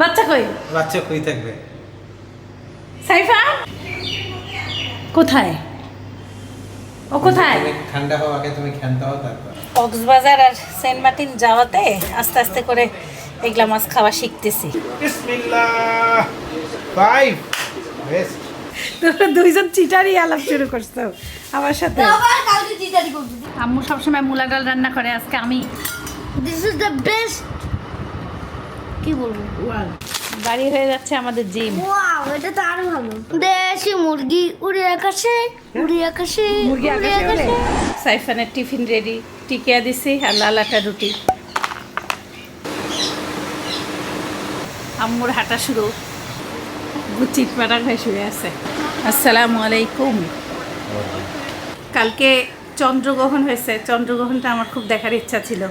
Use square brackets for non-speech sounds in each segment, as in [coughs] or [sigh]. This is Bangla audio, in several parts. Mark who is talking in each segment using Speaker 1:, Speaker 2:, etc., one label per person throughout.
Speaker 1: বাচ্চা কই?
Speaker 2: বাচ্চা কই থাকবে?
Speaker 1: সাইফা? কোথায়? ও কোথায়?
Speaker 2: ঠান্ডা হওয়া আগে তুমি ক্ষান্ত হও তারপর।
Speaker 1: কক্সবাজার আর সেন্ট মার্টিন যাওয়াতে আস্তে আস্তে করে এগুলা মাছ খাওয়া শিখতেছি।
Speaker 2: বিসমিল্লাহ। ফাইভ বেস্ট
Speaker 1: তোমরা দুইজন চিটারই আলাপ শুরু করছ আমার সাথে।
Speaker 3: আবার কালকে চিটারি করব।
Speaker 1: আম্মু সবসময় মূলা ডাল রান্না করে আজকে আমি
Speaker 3: দিস ইজ দ্য বেস্ট কি বলব?
Speaker 1: বাড়ি হয়ে যাচ্ছে আমাদের জিম।
Speaker 3: ওয়াও এটা তো আরও ভালো। দেশি মুরগি উড়ে আকাশে উড়ে আকাশে
Speaker 1: মুরগি আকাশে সাইফানের টিফিন রেডি টিকিয়া দিছি আর লালাটা রুটি। আম্মুর হাঁটা শুরু। গুচিট পাড়ার হয়ে শুয়ে আছে। আসসালামু আলাইকুম। কালকে চন্দ্রগ্রহণ হয়েছে। চন্দ্রগ্রহণটা আমার খুব দেখার ইচ্ছা ছিল।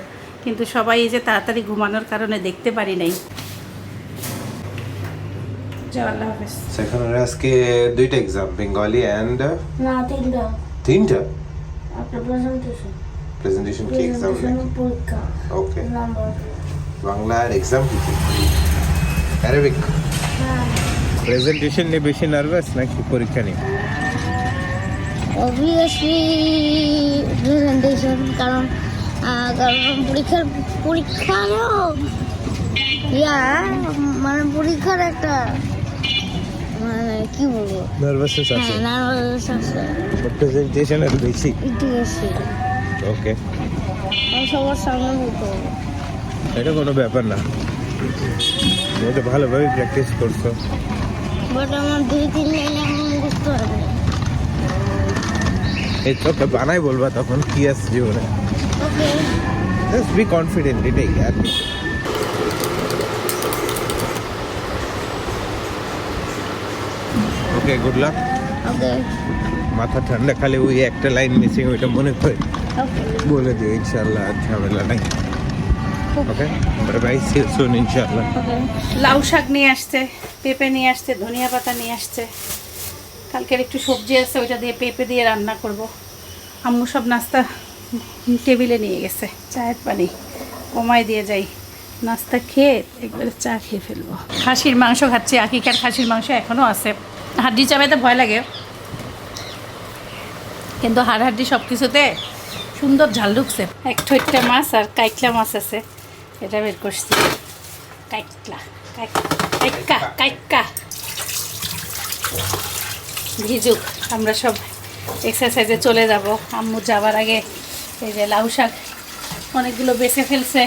Speaker 1: কিন্তু সবাই এই যে তাড়াতাড়ি ঘুমানোর কারণে দেখতে পারি নাই।
Speaker 2: সেখানে আজকে দুইটা এক্সাম বেঙ্গলি অ্যান্ড
Speaker 3: না তিনটা।
Speaker 2: তিনটা?
Speaker 3: একটা প্রেজেন্টেশন
Speaker 2: প্রেজেন্টেশন কি এক্সাম
Speaker 3: পরীক্ষা।
Speaker 2: ওকে
Speaker 3: নাম্বার
Speaker 2: বাংলার এক্সাম কি অ্যারাবিক
Speaker 3: হ্যাঁ।
Speaker 2: প্রেজেন্টেশন নিয়ে বেশি নার্ভাস নাকি পরীক্ষা নিয়ে?
Speaker 3: অবভিয়াসলি প্রেজেন্টেশন কারণ পরীক্ষার পরীক্ষারও ইয়া মানে পরীক্ষার একটা মানে কি বলব?
Speaker 2: নার্ভাসনেস আছে।
Speaker 3: হ্যাঁ আছে।
Speaker 2: প্রেজেন্টেশন আর বেশি।
Speaker 3: একটু বেশি।
Speaker 2: ওকে
Speaker 3: আর সবার সামনে বলতে হবে।
Speaker 2: এটা কোনো ব্যাপার না। তুমি তো ভালোভাবে প্র্যাকটিস করছ।
Speaker 3: বাট আমার দুই তিন লাইনে আমি বুঝতে পারব
Speaker 2: এই তো বানাই বলবা তখন কি আছে জীবনে।
Speaker 3: ওকে
Speaker 2: জাস্ট বি কনফিডেন্ট এটাই আর ওকে গুড লাক মাথা ঠান্ডা খালি ওই একটা লাইন মিসিং ওইটা মনে করে বলে দিও ইনশাল্লাহ আর ঝামেলা নাই। ওকে বাই সি সুন ইনশাল্লাহ
Speaker 3: ওকে
Speaker 1: লাউ শাক নিয়ে আসছে পেঁপে নিয়ে আসছে ধনিয়া পাতা নিয়ে আসছে। কালকের একটু সবজি আছে ওইটা দিয়ে পেঁপে দিয়ে রান্না করব। আম্মু সব নাস্তা টেবিলে নিয়ে গেছে, চায়ের পানি। কমায় দিয়ে যাই। নাস্তা খেয়ে একবারে চা খেয়ে ফেলব। খাসির মাংস খাচ্ছি, আকিকার খাসির মাংস এখনও আছে। হাড্ডি চাবাইতে ভয় লাগে। কিন্তু হাড় হাড্ডি সব কিছুতে সুন্দর ঝাল ঢুকছে। এক ঠৈটটা মাছ আর কাইকলা মাছ আছে। এটা বের করছি। কাইকলা কাইকা কাইকা ভিজুক, আমরা সব এক্সারসাইজে চলে যাব। আম্মু যাবার আগে এই যে লাউ শাক অনেকগুলো বেছে ফেলছে।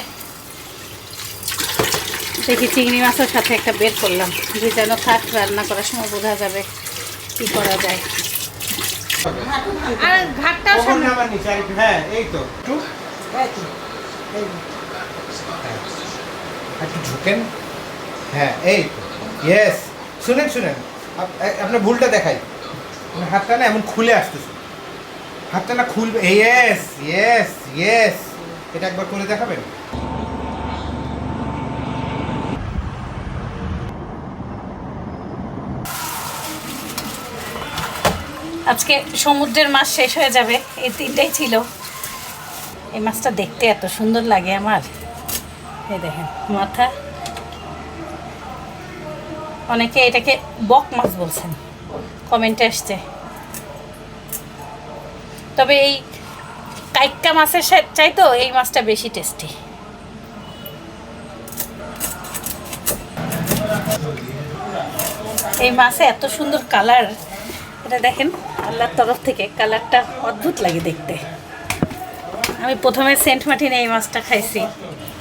Speaker 1: দেখি চিংড়ি মাছের সাথে একটা বের করলাম। ভিজানো থাক রান্না করার সময় বোঝা যাবে কি করা যায়। আর ঘাটটাও সামনে।
Speaker 2: হ্যাঁ এই তো। একটু। ঝুঁকেন হ্যাঁ এই ইয়েস শুনেন শুনেন। আপনার ভুলটা দেখাই। হাতটা না এমন খুলে আসতেছে। হাতটা না খুলবে। ইয়েস ইয়েস ইয়েস এটা একবার করে দেখাবেন?
Speaker 1: আজকে সমুদ্রের মাছ শেষ হয়ে যাবে। এই তিনটাই ছিল। এই মাছটা দেখতে এত সুন্দর লাগে আমার। এই দেখেন, মাথা। অনেকে এটাকে বক মাছ বলছেন। কমেন্টে আসছে। তবে এই কাইক্কা মাছের চাইতো এই মাছটা বেশি টেস্টি এই মাছে এত সুন্দর কালার এটা দেখেন, আল্লাহর তরফ থেকে কালারটা অদ্ভুত লাগে দেখতে। আমি প্রথমে সেন্ট মার্টিনে এই মাছটা খাইছি।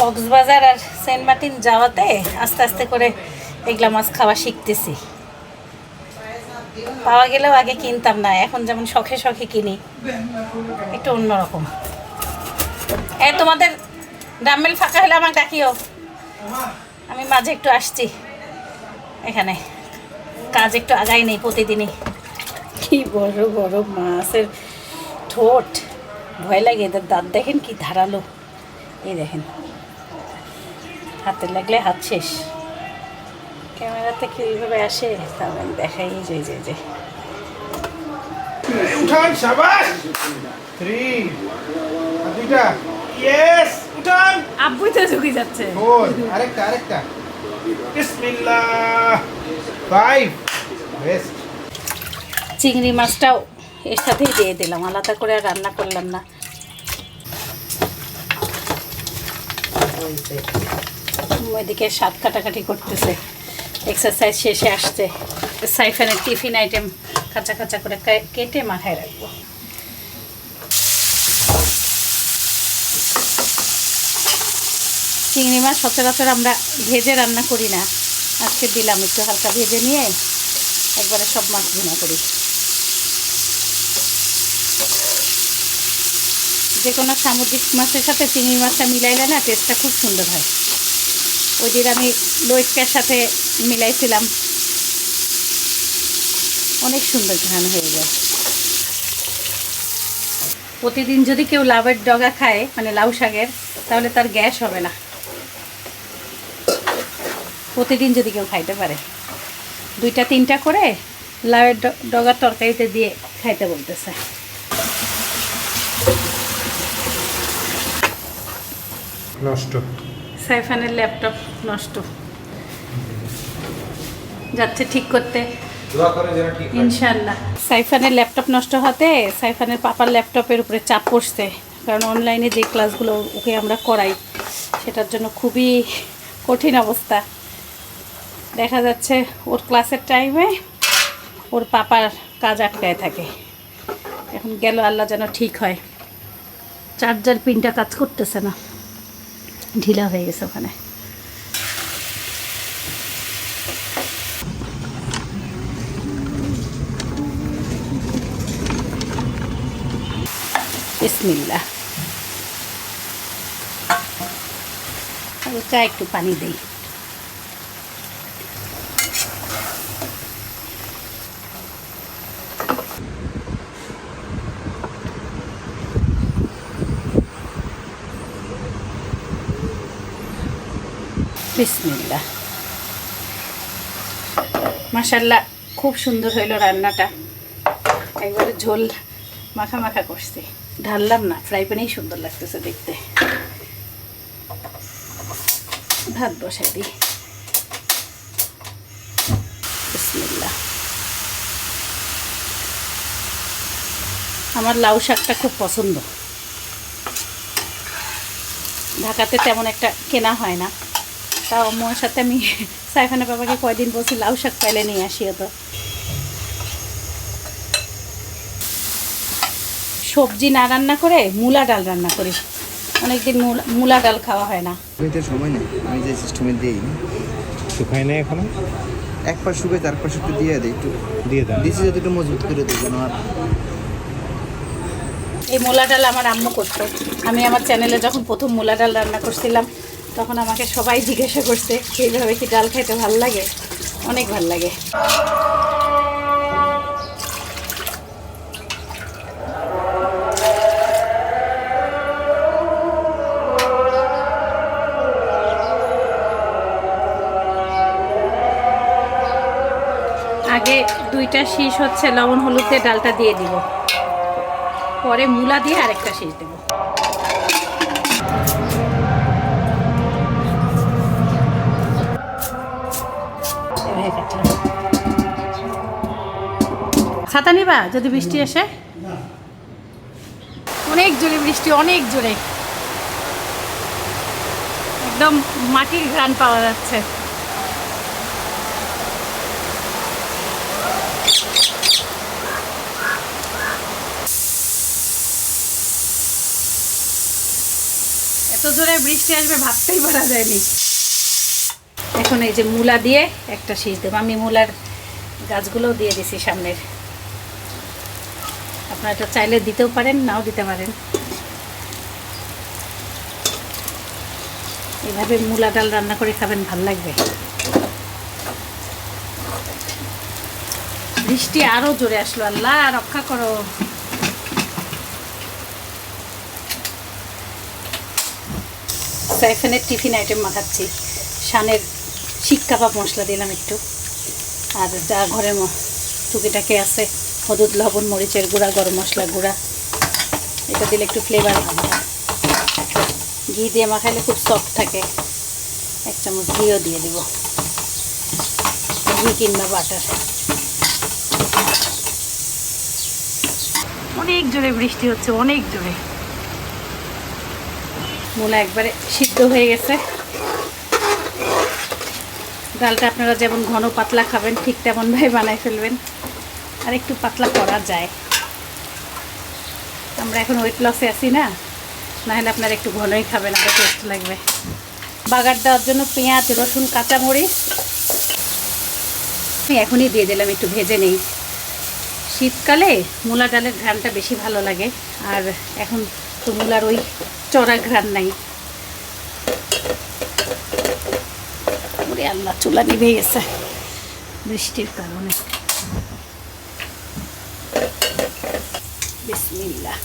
Speaker 1: কক্সবাজার আর সেন্ট মার্টিন যাওয়াতে আস্তে আস্তে করে এগুলা মাছ খাওয়া শিখতেছি। পাওয়া গেলেও আগে কিনতাম না, এখন যেমন শখে শখে কিনি, একটু অন্যরকম। এ, তোমাদের ডাম্বেল ফাঁকা হলে আমাকে ডাকিও। আমি মাঝে একটু আসছি। এখানে কাজ একটু আগাই নেই প্রতিদিনই। কি বড় বড় মাছের ঠোঁট। ভয় লাগে এদের দাঁত দেখেন কি ধারালো। এই দেখেন, হাতে লাগলে হাত শেষ। ক্যামেরাতে কি এইভাবে আসে আমি দেখাই যে এই যে, যে
Speaker 2: উঠান সাবাস! থ্রি দুইটা। ইয়েস উঠান!
Speaker 1: আব্বুই তো ঝুঁকি যাচ্ছে।
Speaker 2: ফোর আরেকটা আরেকটা। বিসমিল্লাহ। Five best.
Speaker 1: চিংড়ি মাছটাও এর সাথেই দিয়ে দিলাম আলাদা করে আর রান্না করলাম না। ওইদিকে স্বাদ কাটাকাটি করতেছে। এক্সারসাইজ শেষে আসছে সাইফানের টিফিন আইটেম কাঁচা কাঁচা করে কেটে মাথায় রাখব। চিংড়ি মাছ সচরাচর আমরা ভেজে রান্না করি না। আজকে দিলাম একটু হালকা ভেজে নিয়ে একবারে সব মাছ ভুনা করি। যে কোনো সামুদ্রিক মাছের সাথে চিংড়ি মাছটা মিলাইলে না টেস্টটা খুব সুন্দর হয়। ওই দিন আমি লইটকার সাথে মিলাইছিলাম। অনেক সুন্দর ঘ্রাণ হয়ে যায়। প্রতিদিন যদি কেউ লাউয়ের ডগা খায় মানে লাউ শাকের, তাহলে তার গ্যাস হবে না। প্রতিদিন যদি কেউ খাইতে পারে। দুইটা, তিনটা করে লাউয়ের ডগার তরকারিতে দিয়ে খাইতে বলতেছে।
Speaker 2: নষ্ট।
Speaker 1: সাইফানের ল্যাপটপ নষ্ট। যাচ্ছে ঠিক করতে। ইনশাল্লাহ সাইফানের ল্যাপটপ নষ্ট হতে সাইফানের পাপার ল্যাপটপের উপরে চাপ পড়ছে। কারণ অনলাইনে যে ক্লাসগুলো ওকে আমরা করাই সেটার জন্য খুবই কঠিন অবস্থা। দেখা যাচ্ছে ওর ক্লাসের টাইমে ওর পাপার কাজ আটকায় থাকে। এখন গেল আল্লাহ যেন ঠিক হয়। চার্জার পিনটা কাজ করতেছে না। ঢিলা হয়ে গেছে ওখানে। বিসমিল্লা চা একটু পানি দেই। বিসমিল্লা মাসাল্লাহ খুব সুন্দর হইল রান্নাটা। একবারে ঝোল মাখা মাখা করছি। ঢাললাম না, ফ্রাই প্যানেই সুন্দর লাগতেছে দেখতে। ভাত বসাই দিই। বিসমিল্লাহ। আমার লাউ শাকটা খুব পছন্দ। ঢাকাতে তেমন একটা কেনা হয় না। তাও আমার সাথে আমি সাইফানা বাবাকে কয়দিন বলছি লাউ শাক পাইলে নিয়ে আসিও তো সবজি না রান্না করে মূলা ডাল রান্না করি। অনেকদিন মূলা মূলা ডাল খাওয়া হয় না।
Speaker 4: সময় নেই আমি যে সিস্টেমে দিই
Speaker 2: শুকায় না এখনও?
Speaker 4: এক পাশ শুকাই তার পাশে একটু দিয়ে দিই একটু।
Speaker 2: দিয়ে দাও
Speaker 4: দিছি যাতে একটু মজবুত করে দিই যেন আর
Speaker 1: এই মূলা ডাল আমার আম্মু করতো। আমি আমার চ্যানেলে যখন প্রথম মূলা ডাল রান্না করছিলাম তখন আমাকে সবাই জিজ্ঞাসা করছে এইভাবে কি ডাল খাইতে ভালো লাগে? অনেক ভালো লাগে। আগে দুইটা শীষ হচ্ছে, লবণ, হলুদ দিয়ে ডালটা দিয়ে দিব। পরে মূলা দিয়ে আরেকটা শীষ দেব। ছাতা নিবা যদি বৃষ্টি আসে? অনেক জোরে বৃষ্টি, অনেক জোরে। একদম মাটির ঘ্রাণ পাওয়া যাচ্ছে। এত জোরে বৃষ্টি আসবে ভাবতেই পারা যায়নি। এখন এই যে মূলা দিয়ে একটা শীষ দেবো। আমি মূলার গাছগুলোও দিয়ে দিছি সামনের। আপনারা এটা চাইলে দিতেও পারেন, নাও দিতে পারেন। এভাবে মূলা ডাল রান্না করে খাবেন, ভালো লাগবে। বৃষ্টি আরও জোরে আসলো, আল্লাহ, রক্ষা করো। সাইফানের টিফিন আইটেম মাখাচ্ছি। শানের শিক কাবাব মশলা দিলাম একটু। আর যা ঘরে টুকিটাকি আছে। হলুদ লবণ মরিচের গুঁড়া গরম মশলা গুঁড়া। এটা দিলে একটু ফ্লেভার ভালো ঘি দিয়ে মাখাইলে খুব সফট থাকে। এক চামচ ঘিও দিয়ে দেবো। ঘি কিংবা বাটার অনেক জোরে বৃষ্টি হচ্ছে অনেক জোরে। মূলা একবারে সিদ্ধ হয়ে গেছে। ডালটা আপনারা যেমন ঘন পাতলা খাবেন ঠিক তেমনভাবে বানায় ফেলবেন। আর একটু পাতলা করা যায়। আমরা এখন ওয়েট লসে আছি না না হলে আপনারা একটু ঘনই খাবেন আরও টেস্ট লাগবে। বাগার দেওয়ার জন্য পেঁয়াজ, রসুন, কাঁচামরিচ। আমি এখনই দিয়ে দিলাম, একটু ভেজে নেই। শীতকালে মূলা ডালের ঘ্রানটা বেশি ভালো লাগে, আর এখন তো মূলার ওই চড়া ঘ্রান নাই। আল্লাহ, চুলা নিভে গেছে। বৃষ্টির কারণে। বিসমিল্লাহ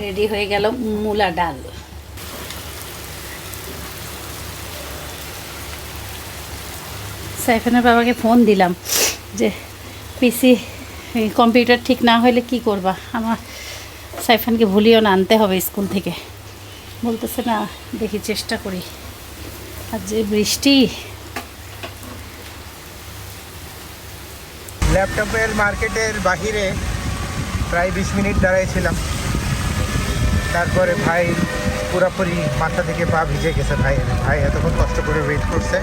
Speaker 1: রেডি হয়ে গেল মূলা ডাল। সাইফানের বাবাকে ফোন দিলাম যে, পিসি কম্পিউটার ঠিক না হলে কি করবা? আমার সাইফানকে ভুলিও না, আনতে হবে স্কুল থেকে। বলতেছে, না, দেখি চেষ্টা করি। আর যে বৃষ্টি
Speaker 2: ল্যাপটপের মার্কেটের বাহিরে প্রায় বিশ মিনিট দাঁড়াইছিলাম। তারপরে ভাই পুরোপুরি মাথা থেকে পা ভিজে গেছে ভাই। ভাই এতক্ষণ কষ্ট করে ওয়েট করছে।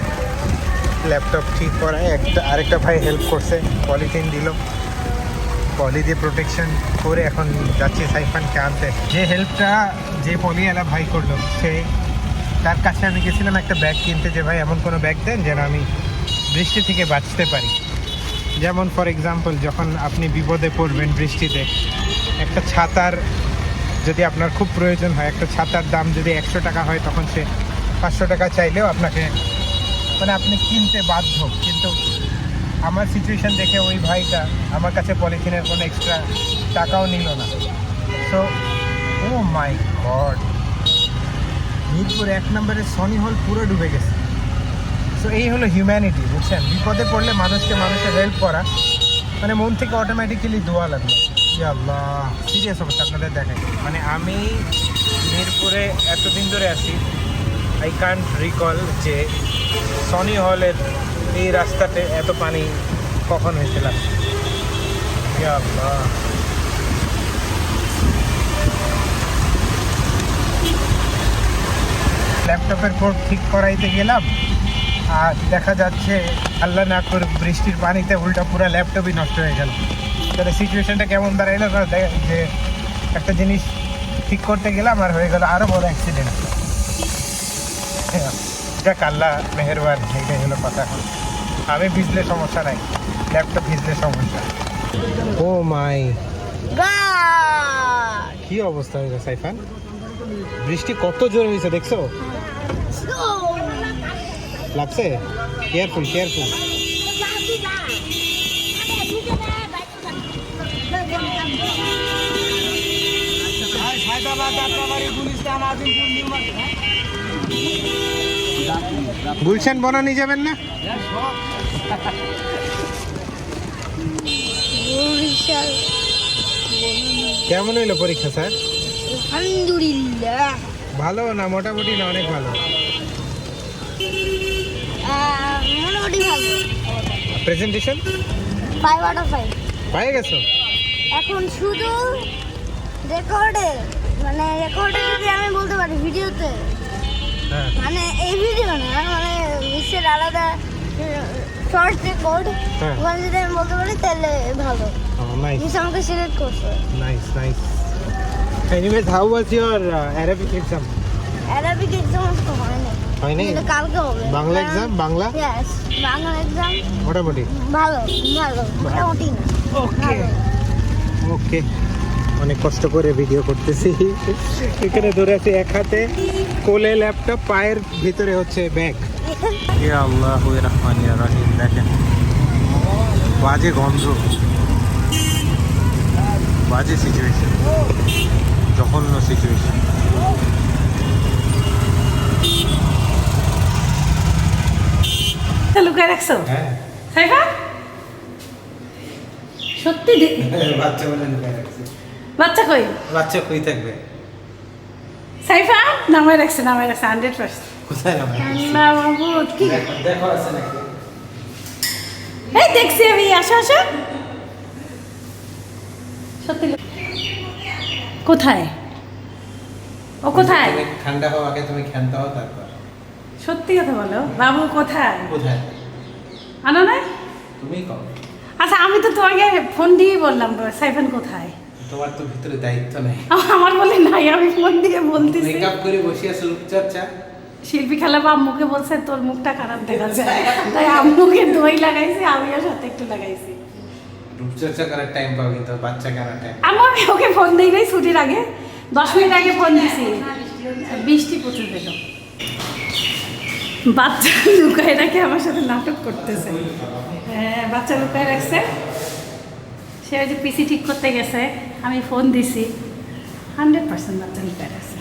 Speaker 2: ল্যাপটপ ঠিক করায় একটা আরেকটা ভাই হেল্প করছে পলিথিন দিল। পলি দিয়ে প্রোটেকশন করে এখন যাচ্ছি সাইফানকে আনতে। যে হেল্পটা যে পলিওয়ালা ভাই করল, সে তার কাছে আমি গেছিলাম একটা ব্যাগ কিনতে যে ভাই এমন কোনো ব্যাগ দেন যেন আমি বৃষ্টি থেকে বাঁচতে পারি। যেমন ফর এক্সাম্পল যখন আপনি বিপদে পড়বেন বৃষ্টিতে, একটা ছাতার যদি আপনার খুব প্রয়োজন হয়, একটা ছাতার দাম যদি একশো টাকা হয়, তখন সে পাঁচশো টাকা চাইলেও আপনাকে মানে আপনি কিনতে বাধ্য। কিন্তু আমার সিচুয়েশন দেখে ওই ভাইটা আমার কাছে পলিথিনের কোনো এক্সট্রা টাকাও নিল না। So oh my god Mirpur এক নম্বরের সনি হল পুরো ডুবে গেছে। সো এই হলো হিউম্যানিটি বুঝছেন? বিপদে পড়লে মানুষকে মানুষের হেল্প করা। মানে মন থেকে অটোমেটিক্যালি দোয়া লাগল। আল্লাহ সিরিয়াস অবস্থা আপনাদের দেখাই। মানে আমি মিরপুরে এতদিন ধরে আছি আই কান্ট রিকল যে সনি হলের এই রাস্তাতে এত পানি কখন হয়েছিল। আল্লাহ। ল্যাপটপের পোর্ট ঠিক করাইতে গেলাম। আর দেখা যাচ্ছে আল্লাহ না করে বৃষ্টির পানিতে উল্টা পুরো ল্যাপটপই নষ্ট হয়ে গেল। তাহলে সিচুয়েশনটা কেমন দাঁড়াইলো? না যে একটা জিনিস ঠিক করতে গেলাম আর হয়ে গেল আরও বড় অ্যাক্সিডেন্ট যাক আল্লাহ মেহরবান এইটাই হলো কথা। আমি ভিজলে সমস্যা নাই ল্যাপটপ ভিজলে সমস্যা। ও মাই! কি অবস্থা হয়েছে সাইফান? বৃষ্টি কত জোর হয়েছে দেখছ? লাগছে? কেয়ারফুল কেয়ারফুল গুলশান বনানি যাবেন না? কেমন হইল পরীক্ষা স্যার?
Speaker 3: আলহামদুলিল্লাহ।
Speaker 2: ভালো না? মোটামুটি না অনেক ভালো?
Speaker 3: মোটামুটি ভালো।
Speaker 2: Presentation
Speaker 3: five out of five
Speaker 2: পায়ে গেছো?
Speaker 3: এখন শুধু রেকর্ডে মানে রেকর্ডে যদি আমি বলতে পারি ভিডিওতে
Speaker 2: হ্যাঁ।
Speaker 3: মানে এই ভিডিও না মানে বিশ্বের আলাদা শর্ট রেকর্ড
Speaker 2: হ্যাঁ।
Speaker 3: ওখানে যদি আমি বলতে পারি তাহলে ভালো।
Speaker 2: নাইস
Speaker 3: আমাকে সিলেক্ট করছে।
Speaker 2: Nice nice anyways how was your Arabic exam
Speaker 3: Arabic exam তো হয়নি
Speaker 2: হয়নি?
Speaker 3: কালকে হবে।
Speaker 2: Bangla exam Bangla?
Speaker 3: Yes Bangla exam
Speaker 2: মোটামুটি?
Speaker 3: ভালো ভালো মোটামুটি।
Speaker 2: ওকে ওকে অনেক কষ্ট করে ভিডিও করতেছি। এখানে ধরে আছে এক হাতে কোলে ল্যাপটপ পায়ের ভিতরে হচ্ছে ব্যাগ [laughs] ইয়া আল্লাহ রহমান রাহিম দেখেন। বাজে গন্ধ। বাজে সিচুয়েশন জঘন্য সিচুয়েশন
Speaker 1: লুকায় রাখছো?
Speaker 2: হ্যাঁ।
Speaker 1: সাইফা? সত্যি [laughs]
Speaker 2: বাচ্চা বলে লুকায় রাখছে।
Speaker 1: বাচ্চা কই?
Speaker 2: বাচ্চা কই থাকবে?
Speaker 1: সাইফা নামায় রাখছে নামায় রাখছে হান্ড্রেড পার্সেন্ট
Speaker 2: কোথায় নামাই
Speaker 1: না বাবু কি?
Speaker 2: দেখো দেখো আছে নাকি?
Speaker 1: এই দেখছি আমি আসা আসা। সত্যি কোথায়? ও কোথায়?
Speaker 2: ঠান্ডা হও আগে তুমি ক্ষান্ত হও তারপর।
Speaker 1: সত্যি কথা বলো বাবু কোথায়?
Speaker 2: কোথায়?
Speaker 1: আনো নাই
Speaker 2: তুমি কও।
Speaker 1: আচ্ছা আমি তো তোমাকে ফোন দিয়ে বললাম সাইফান কোথায়?
Speaker 2: তোমার তো ভিতরে দায়িত্ব নেই।
Speaker 1: আমার বলে নাই আমি ফোন দিয়ে বলতেছি।
Speaker 2: মেকআপ করে বসে আছে রূপচর্চা
Speaker 1: শিল্পী খেলা বা আম্মুকে বলছে তোর মুখটা খারাপ দেখা যায়। তাই আম্মুকে দই লাগাইছি আমিও সাথে একটু লাগাইছি।
Speaker 2: রূপচর্চা করার টাইম পাও কিন্তু বাচ্চা কেনার টাইম
Speaker 1: আমি ওকে ফোন দিই নাই ছুটির আগে। দশ মিনিট আগে ফোন দিছি। বৃষ্টি প্রচুর পেল বাচ্চা লুকায় রাখে আমার সাথে নাটক করতেছে। হ্যাঁ বাচ্চা লুকায় রাখছে। সে যে পিসি ঠিক করতে গেছে। আমি ফোন দিছি। হান্ড্রেড পার্সেন্ট বাচ্চা লুকায় রাখছে।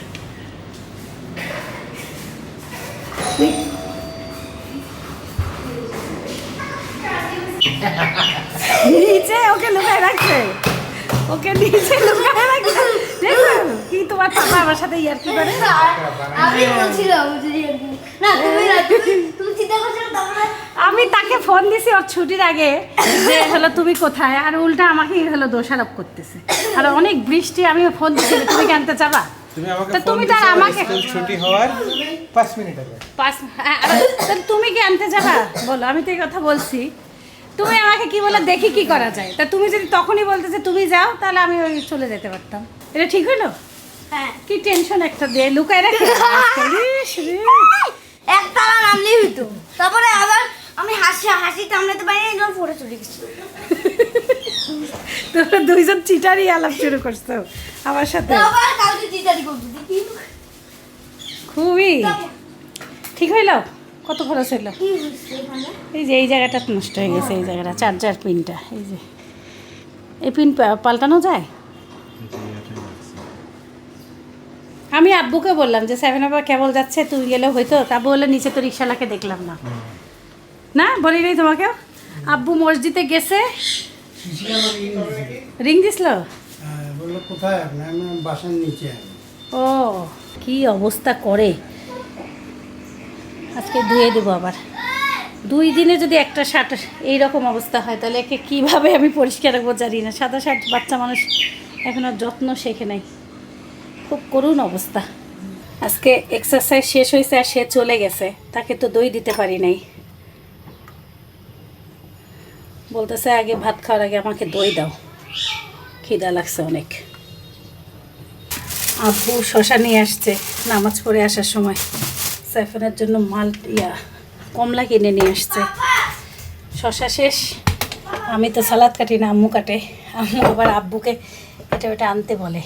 Speaker 1: নিচে ওকে লুকায় রাখছে। ওকে নিচে লুকায় রাখছে। দেখো কি তোমার পাপা আমার সাথে ইয়ার কি করে।
Speaker 3: আমি বলছিলাম যে না তুমি না তুমি- তুমি চিন্তা করছ তারপরে?
Speaker 1: আমি তাকে ফোন দিছি ওর ছুটির আগে যে হলো তুমি কোথায়? আর উল্টা আমাকে হলো দোষারোপ করতেছে। আর অনেক বৃষ্টি আমি ফোন দিছি তুমি জানতে চাবা
Speaker 2: তুমি আমাকে
Speaker 1: তা
Speaker 2: ফোন
Speaker 1: তুমি তো আর আমাকে-
Speaker 2: ছুটি হওয়ার পাঁচ মিনিট আগে।
Speaker 1: পাঁচ হ্যাঁ, তুমি কি আনতে যাবা? বলো আমি তো এই কথা বলছি। তুমি আমাকে কি বলে দেখি কি করা যায়। তা তুমি যদি তখনই বলতে যে তুমি যাও তাহলে আমি ওই চলে যেতে পারতাম। এটা ঠিক হলো?
Speaker 3: হ্যাঁ।
Speaker 1: কি টেনশন একটা দিয়ে লুকায় রাখে।
Speaker 3: একতলা নামলেই হইতো তারপরে আবার আমি হাসি হাসি টামলাতে পারি না একদম পড়ে চলে গেছি।
Speaker 1: তোমরা দুইজন চিটারই আলাপ শুরু করছ আমার সাথে।
Speaker 3: আবার কালকে চিটারি করব
Speaker 1: খুবই। ঠিক হইল? কত খরচ হইল? এই যে এই জায়গাটা নষ্ট হয়ে গেছে এই জায়গাটা চার্জার পিনটা এই যে। এই পিন পাল্টানো যায়? আমি আব্বুকে বললাম যে সেভেন আবার কেবল যাচ্ছে, তুই গেলে হয়তো তা বললে নিচে তো রিক্সালাকে দেখলাম না। না? বলি নাই তোমাকে? আব্বু মসজিদে গেছে। রিং দিছিল?
Speaker 5: কোথায় বাসার নিচে
Speaker 1: ও, কি অবস্থা করে। আজকে ধুয়ে দেবো আবার। দুই দিনে যদি একটা শার্ট এইরকম অবস্থা হয়, তাহলে একে কীভাবে আমি পরিষ্কার রাখব জানি না। সাদা শার্ট বাচ্চা মানুষ এখনও যত্ন শেখে নাই। খুব করুণ অবস্থা। আজকে এক্সারসাইজ শেষ হয়েছে আর সে চলে গেছে। তাকে তো দই দিতে পারি নাই। বলতেছে, আগে ভাত খাওয়ার আগে আমাকে দই দাও। খিদা লাগছে অনেক। আব্বু শশা নিয়ে আসছে নামাজ পড়ে আসার সময়। সাইফানের জন্য মাল, ইয়া, কমলা কিনে নিয়ে আসছে। শশা শেষ। আমি তো সালাদ কাটি না, আম্মু কাটে। আম্মু আবার আব্বুকে এটা ওটা আনতে বলে।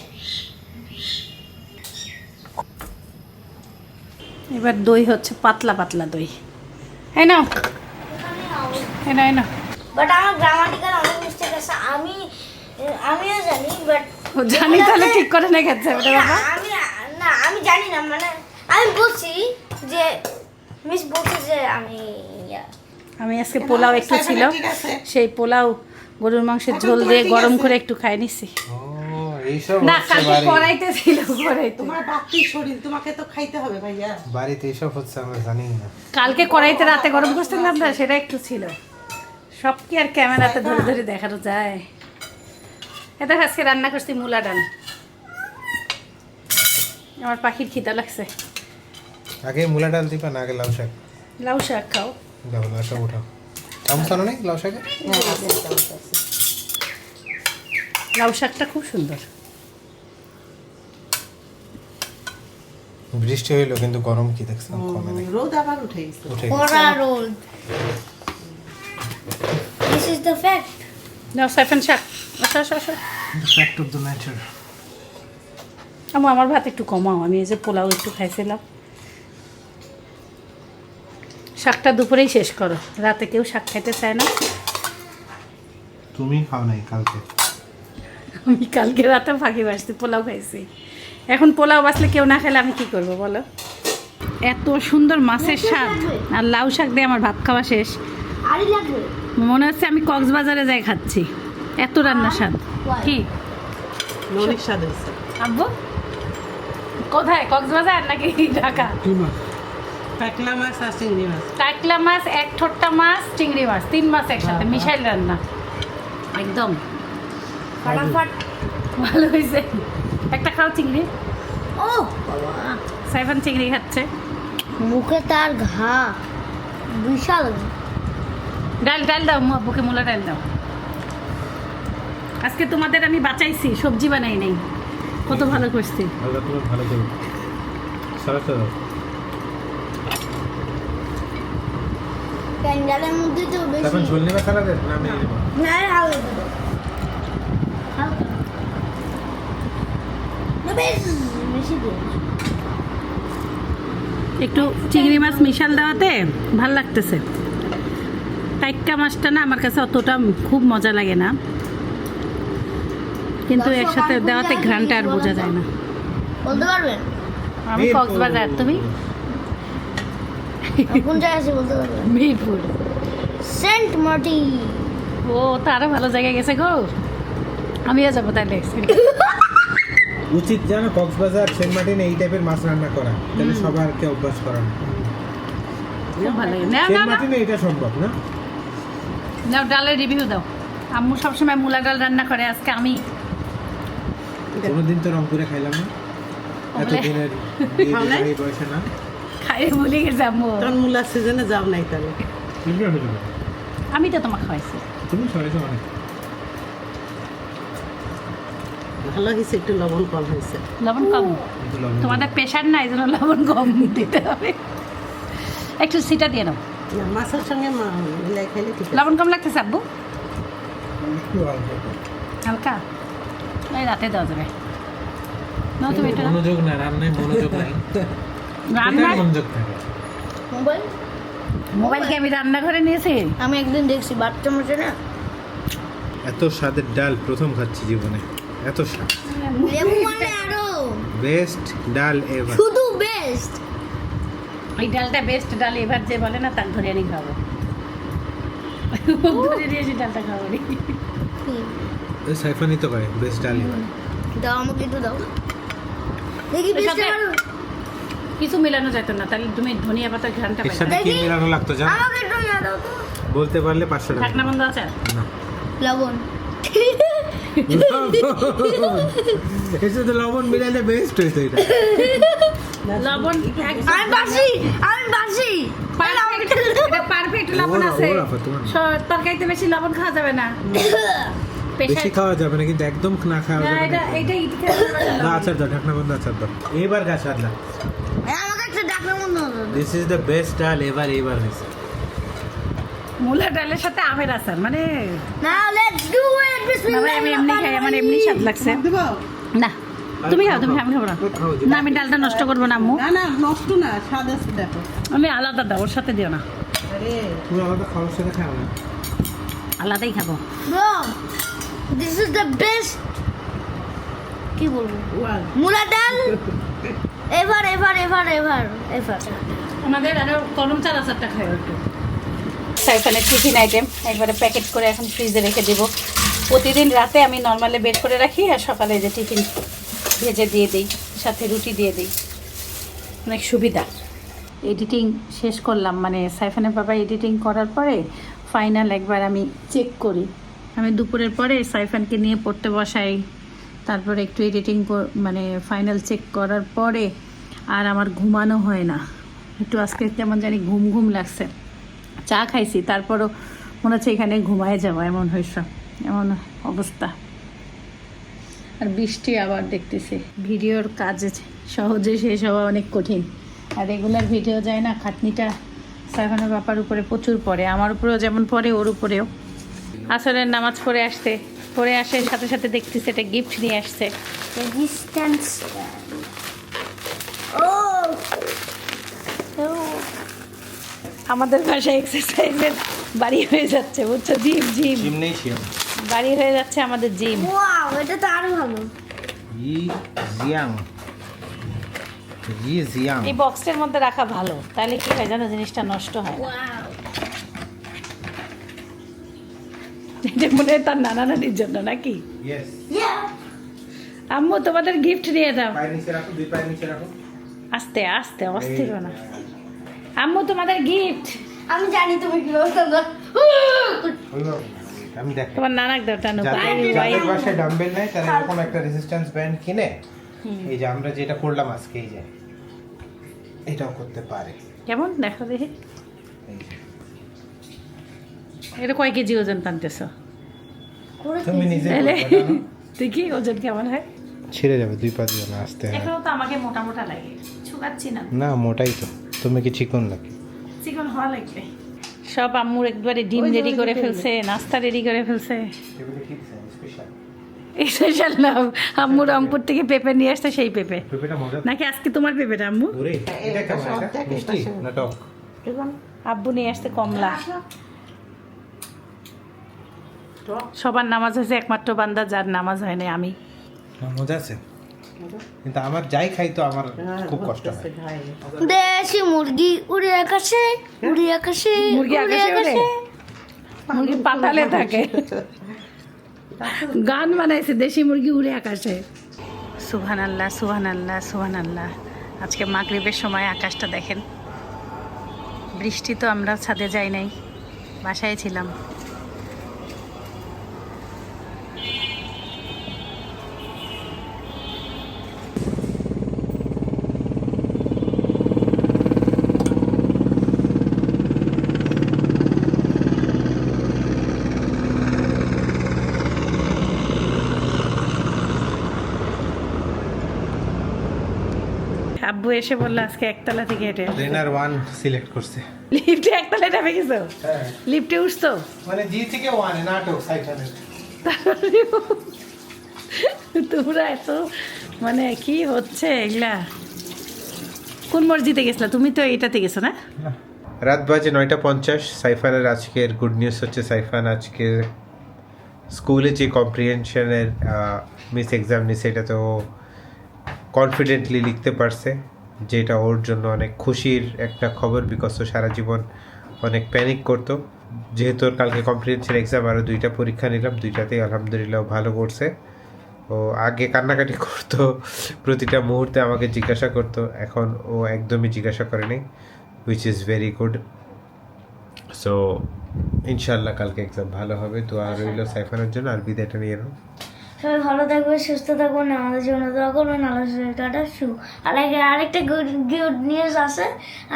Speaker 1: এবার দই হচ্ছে পাতলা পাতলা দই। এই নাও। এই নাও এই নাও।
Speaker 3: বাট আমার গ্রামাটিক্যাল অনেক মিস্টেক আছে। আমি আমিও জানি বাট
Speaker 1: ও জানি তাহলে ঠিক করে না রে বাবা।
Speaker 3: আমি না আমি জানি না মানে আমি বলছি যে মিস বলছে যে আমি
Speaker 1: আমি আজকে পোলাও একটু ছিল সেই পোলাও গরুর মাংসের ঝোল দিয়ে গরম করে একটু খাই নিছি।
Speaker 2: ও এইসব
Speaker 1: না কালকে ছিল
Speaker 6: তোমার বাড়তি শরীর তোমাকে তো খাইতে হবে ভাইয়া।
Speaker 2: বাড়িতে এইসব হচ্ছে আমরা জানি না।
Speaker 1: কালকে কড়াইতে রাতে গরম করছিলাম না সেটা একটু ছিল। সব কি আর ক্যামেরাতে ধরে ধরে দেখানো যায়? এটা আজকে রান্না করছি মূলা ডাল। আমার পাখির খিদা লাগছে।
Speaker 2: আগে মূলা ডাল দিবা না আগে লাউ শাক?
Speaker 1: লাউ শাক খাও।
Speaker 2: দাও লাউ শাক উঠাও। আনো নেই লাউ শাকে
Speaker 1: লাউ শাকটা খুব সুন্দর।
Speaker 2: বৃষ্টি হইল কিন্তু গরম কি দেখছেন? কমে নাই।
Speaker 6: রোদ আবার উঠে গেছে।
Speaker 2: উঠে গেছে।
Speaker 3: ওরা this is the fact
Speaker 1: now Saifan শাক আসো আসো আসো।
Speaker 2: ফ্যাক্ট অফ দ্য ম্যাটার
Speaker 1: আমু আমার ভাত একটু কমাও আমি এই যে পোলাও একটু খাইছিলাম। শাকটা দুপুরেই শেষ করো রাতে কেউ শাক খাইতে চায় না।
Speaker 2: তুমি খাও নাই কালকে।
Speaker 1: আমি কালকে রাতে ফাঁকি বাসছি পোলাও খাইছি। এখন পোলাও বাসলে কেউ না খেলে আমি কি করব বলো? এত সুন্দর মাছের স্বাদ। আর লাউ শাক দিয়ে আমার ভাত খাওয়া শেষ। মনে হচ্ছে আমি কক্সবাজারে যাই খাচ্ছি। এত রান্নার স্বাদ। কি?
Speaker 6: অনেক স্বাদ হয়েছে।
Speaker 1: আব্বু? কোথায়? কক্সবাজার নাকি ঢাকা?
Speaker 6: কাতলা মাছ। আর চিংড়ি মাছ।
Speaker 1: মাছ এক ঠোঁটটা মাছ চিংড়ি মাছ। তিন মাছ একসাথে মিশাইল রান্না। একদম।
Speaker 3: ফাটাফাট।
Speaker 1: ভালো হয়েছে। একটা খাও চিংড়ি।
Speaker 3: ও বাবা।
Speaker 1: সাইফান চিংড়ি খাচ্ছে।
Speaker 3: মুখে তার ঘা। বিশাল।
Speaker 1: ডাল ডাল দাও বুকে মূলা ডাল দাও। আজকে তোমাদের আমি বাঁচাইছি সবজি বানাই নাই। কত ভালো করছি।
Speaker 2: ভালো করুন সারা সারা
Speaker 3: প্যান্ডালের মধ্যে তো বেশি।
Speaker 2: না আমি নেব
Speaker 3: হ্যাঁ হালকা দেবো। হালকা। না, বেশ বেশি দিয়েছি
Speaker 1: একটু চিংড়ি মাছ মিশাল দেওয়াতে ভালো লাগতেছে। টাইক্কা মাছটা না আমার কাছে অতটা খুব মজা লাগে না। কিন্তু একসাথে দেওয়াতে ঘ্রানটা আর বোঝা যায় না।
Speaker 3: বলতে পারবেন?
Speaker 1: আমি। কক্সবাজার তুমি?
Speaker 3: কোন জায়গায় আছে বলতে পারবেন?
Speaker 1: মিরপুর।
Speaker 3: সেন্ট মার্টি
Speaker 1: ও তো আরও ভালো জায়গায় গেছে গো। আমিও যাব তাহলে।
Speaker 2: উচিত জানো কক্সবাজার সেন্ট মার্টিন এই টাইপের মাছ রান্না করা তাহলে সবারকে অভ্যাস করানো সেন্ট। মার্টিনে এটা সম্ভব না?
Speaker 1: নাও ডালের রিভিউ দাও। আম্মু সবসময় মূলা ডাল রান্না করে আজকে আমি।
Speaker 2: কোনোদিন তো রংপুরে খাইলাম না। এতদিনের [laughs] বয়সে না।
Speaker 1: খাইয়ে গেছে আম্মু।
Speaker 6: তখন মূলার সিজনে যাও নাই তাহলে।
Speaker 1: আমি তো তোমাকে খাওয়াইছি।
Speaker 2: তুমি সবাইকে অনেক।
Speaker 6: ভালো হয়েছে একটু লবণ কম হয়েছে।
Speaker 1: লবণ কম? তোমাদের প্রেশার নাই যেন লবণ কম দিতে হবে। একটু সিটা দিয়ে দাও
Speaker 6: না মাছের সঙ্গে খাইলে
Speaker 1: লবণ কম লাগতেছে আব্বু? হালকা। এই রাতে দেওয়া যাবে। নাও তুমি এটা।
Speaker 2: মনোযোগ না রান্নায় মনোযোগ নাই।
Speaker 1: রান্না
Speaker 2: মনোযোগ থাকে।
Speaker 3: মোবাইল?
Speaker 1: মোবাইলকে আমি রান্নাঘরে নিয়েছি?
Speaker 3: আমি একদিন দেখছি বাচ্চা মাসে না?
Speaker 2: এত স্বাদের ডাল প্রথম খাচ্ছি জীবনে। এত স্বাদ।
Speaker 3: লেবু মানে আরও।
Speaker 2: বেস্ট ডাল এভার
Speaker 3: শুধু বেস্ট
Speaker 1: এই ডালটা বেস্ট ডাল এবার যে বলে না তার ধরে আনি খাব। ধরে নিয়ে এসে ডালটা খাব নি।
Speaker 2: ওই সাইফানি তো করে বেস্ট ডাল এভার
Speaker 3: দাও আমাকে একটু দাও। দেখি বেস্ট
Speaker 1: সাথে কিছু মেলানো যেত না তাহলে তুমি ধনিয়া পাতার ঘ্রানটা
Speaker 2: এর সাথে কি। মেলানো লাগতো জানো?
Speaker 3: আমাকে একটু না দাও তো।
Speaker 2: বলতে পারলে পাঁচশো টাকা।
Speaker 1: ঢাকনা বন্ধ আছে?
Speaker 2: না।
Speaker 3: লবণ।
Speaker 2: লবণ মিলালে বেস্ট হইতো এটা
Speaker 1: লবণ
Speaker 3: আমি বাসি আমি বাসি
Speaker 1: পারফেক্ট লবণ আছে
Speaker 2: ওরা আবার তোমার না।
Speaker 1: স- তরকারিতে বেশি লবণ খাওয়া যাবে না। [coughs]
Speaker 2: বেশি খাওয়া যাবে না কিন্তু একদম না খাওয়া
Speaker 1: না
Speaker 2: যাবে
Speaker 1: এটা
Speaker 2: না
Speaker 1: এটা ইটকে
Speaker 2: আচার দাও ঢাকনা বন্ধ আচার দাও এবার গাছ আদলা this is the best dal এবার এবার হয়েছে।
Speaker 1: মূলা ডালের সাথে আমের আচার মানে
Speaker 3: না লেটস ডু ইট
Speaker 1: ভাই, আমি এমনি খাই আমার এমনি স্বাদ লাগছে। না তুমি খাও তুমি আমি খাব না।
Speaker 2: খাও,
Speaker 1: না আমি ডালটা নষ্ট করব না আম্মু।
Speaker 6: না না নষ্ট না স্বাদ আছে দেখো।
Speaker 1: আমি আলাদা দাও ওর সাথে দিও না।
Speaker 6: আরে।
Speaker 2: তুমি আলাদা খাওয়ার সাথে খাও না।
Speaker 1: আলাদাই খাব।
Speaker 3: দিস ইজ দ্য বেস্ট কি বলব? মুলা ডাল? Ever ever ever ever ever
Speaker 1: আমাদের আরও কলম চাল আচারটা খাই একটু। সাইফানের টিফিন আইটেম একবারে প্যাকেট করে এখন ফ্রিজে রেখে দেবো। প্রতিদিন রাতে আমি নর্মালি বের করে রাখি আর সকালে যে টিফিন ভেজে দিয়ে দিই, সাথে রুটি দিয়ে দিই। অনেক সুবিধা। এডিটিং শেষ করলাম মানে সাইফানের বাবা এডিটিং করার পরে ফাইনাল একবার আমি চেক করি। আমি দুপুরের পরে সাইফানকে নিয়ে পড়তে বসাই, তারপরে একটু এডিটিং মানে ফাইনাল চেক করার পরে আর আমার ঘুমানো হয় না। একটু আজকে কেমন জানি ঘুম ঘুম লাগছে। চা খাইছি, তারপরও মনে হচ্ছে এখানে ঘুমায় যাব এমন হয়েছে, এমন অবস্থা। আর বৃষ্টি আবার দেখতেছি। ভিডিওর কাজ সহজে শেষ হওয়া অনেক কঠিন। আর রেগুলার ভিডিও যায় না, খাটনিটা সাইফানের বাপার উপরে প্রচুর পড়ে, আমার উপরেও যেমন পড়ে, ওর উপরেও। আসরের নামাজ পড়ে আসতে, পড়ে আসে সাথে সাথে দেখতেছে এটা গিফট নিয়ে আসছে।
Speaker 3: রেজিস্ট্যান্স ও
Speaker 1: আমাদের ভাষায় এক্সারসাইজের বাড়ি হয়ে যাচ্ছে বুঝছ? Gym gym.
Speaker 2: জিমনেশিয়াম
Speaker 1: বাড়ি হয়ে যাচ্ছে আমাদের জিম।
Speaker 3: ওয়াও এটা তো আরও ভালো।
Speaker 2: ই জিয়াং জি জিয়াং
Speaker 1: এই বক্সের মধ্যে রাখা ভালো। তাহলে কি হয় জানো জিনিসটা নষ্ট হয়
Speaker 3: ওয়াও
Speaker 1: এটা মনে হয় তার নানা নানির জন্য নাকি?
Speaker 2: ইয়েস
Speaker 1: আম্মু তোমাদের গিফট নিয়ে যাও
Speaker 2: পায়ের নিচে রাখো দুই পায়ের নিচে রাখো।
Speaker 1: আস্তে আস্তে অস্থির না। আম্মু তোমাদের গিফট
Speaker 3: আমি জানি তুমি কি বলছো
Speaker 2: আমি দেখ।
Speaker 1: তোমার নানাক দাও টানু
Speaker 2: যাদের বাসায় ডাম্বেল নাই তারা এরকম একটা রেজিস্ট্যান্স ব্যান্ড কিনে এই যে আমরা যেটা করলাম আজকে এই যে এটাও করতে পারে।
Speaker 1: কেমন? দেখো দেখি। এটা কয় কেজি ওজন টানতেছো?
Speaker 2: তুমি নিজে জানো? [laughs]
Speaker 1: দেখি ওজন কেমন হয়।
Speaker 2: ছিঁড়ে যাবে দুই পা দিয়ে না আসতে হয়।
Speaker 1: তো আমাকে মোটা মোটা লাগে। ছুকাচ্ছি না।
Speaker 2: না মোটাই তো। তুমি কি চিকন নাকি
Speaker 1: চিকন হওয়া লাগবে। সব আম্মুর একবারে ডিম রেডি করে ফেলছে নাস্তা রেডি করে ফেলছে। স্পেশাল লাভ আম্মু রংপুর থেকে পেঁপে নিয়ে আসতে সেই পেঁপে। নাকি আজকে তোমার পেঁপেটা আম্মু?
Speaker 2: না
Speaker 1: আব্বু নিয়ে আসতে কমলা। সবার নামাজ হয়েছে একমাত্র বান্দা যার নামাজ হয় না আমি।
Speaker 2: না, মজা আছে? কিন্তু আমার যাই খাই তো আমার খুব কষ্ট হয়।
Speaker 3: দেশি মুরগি উড়ে আকাশে উড়ে আকাশে
Speaker 1: মুরগি আকাশে মুরগি পাতালে থাকে। গান বানাইছে দেশি মুরগি উড়ে আকাশে। সুহান আল্লাহ সুহান আল্লাহ সুহান আল্লাহ আজকে মাগরিবের সময় আকাশটা দেখেন। বৃষ্টি তো আমরা ছাদে যাই নাই বাসায় ছিলাম। এসে বলল আজকে একতলা থেকে হেঁটে
Speaker 2: ট্রেনার ওয়ান সিলেক্ট করছে।
Speaker 1: লিফটে একতলায় নামে গেছো
Speaker 2: হ্যাঁ।
Speaker 1: লিফটে উঠছো?
Speaker 2: মানে জি থেকে ওয়ান নাটক
Speaker 1: তোমরা এত মানে কি হচ্ছে এগুলা? কোন মসজিদে গেছিলা? তুমি তো এটাতে গেছো না?
Speaker 2: রাত বাজে নয়টা পঞ্চাশ। সাইফানের আজকের গুড নিউজ হচ্ছে সাইফান আজকে স্কুলে যে কম্প্রিহেনশনের মিস এক্সাম নিছে এটা তো কনফিডেন্টলি লিখতে পারছে। যেটা ওর জন্য অনেক খুশির একটা খবর বিকজ সারা জীবন অনেক প্যানিক করতো। যেহেতু কালকে কম্প্রিহেনশন এক্সাম আরও দুইটা পরীক্ষা নিলাম, দুইটাতেই আলহামদুলিল্লাহ ভালো করছে। ও আগে কান্নাকাটি করতো, প্রতিটা মুহূর্তে আমাকে জিজ্ঞাসা করতো, এখন ও একদমই জিজ্ঞাসা করেনি which is very good so ইনশাল্লাহ কালকে এক্সাম ভালো হবে তো আর রইল সাইফানের জন্য, আর বিদায়টা নিয়ে নাও।
Speaker 3: সবাই ভালো থাকবে সুস্থ থাকবেন আমাদের জন্য দোয়া করবেন আল্লাহ টাটা শু আর আগে আরেকটা গুড গুড নিউজ আছে।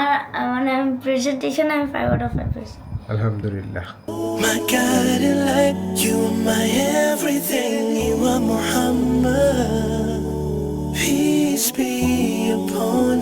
Speaker 3: আর মানে আমি প্রেজেন্টেশন আমি ফাইভ আউট অফ ফাইভ পেয়েছি।
Speaker 2: আলহামদুলিল্লাহ।
Speaker 7: My guiding light, you my everything, you are Muhammad. Peace be upon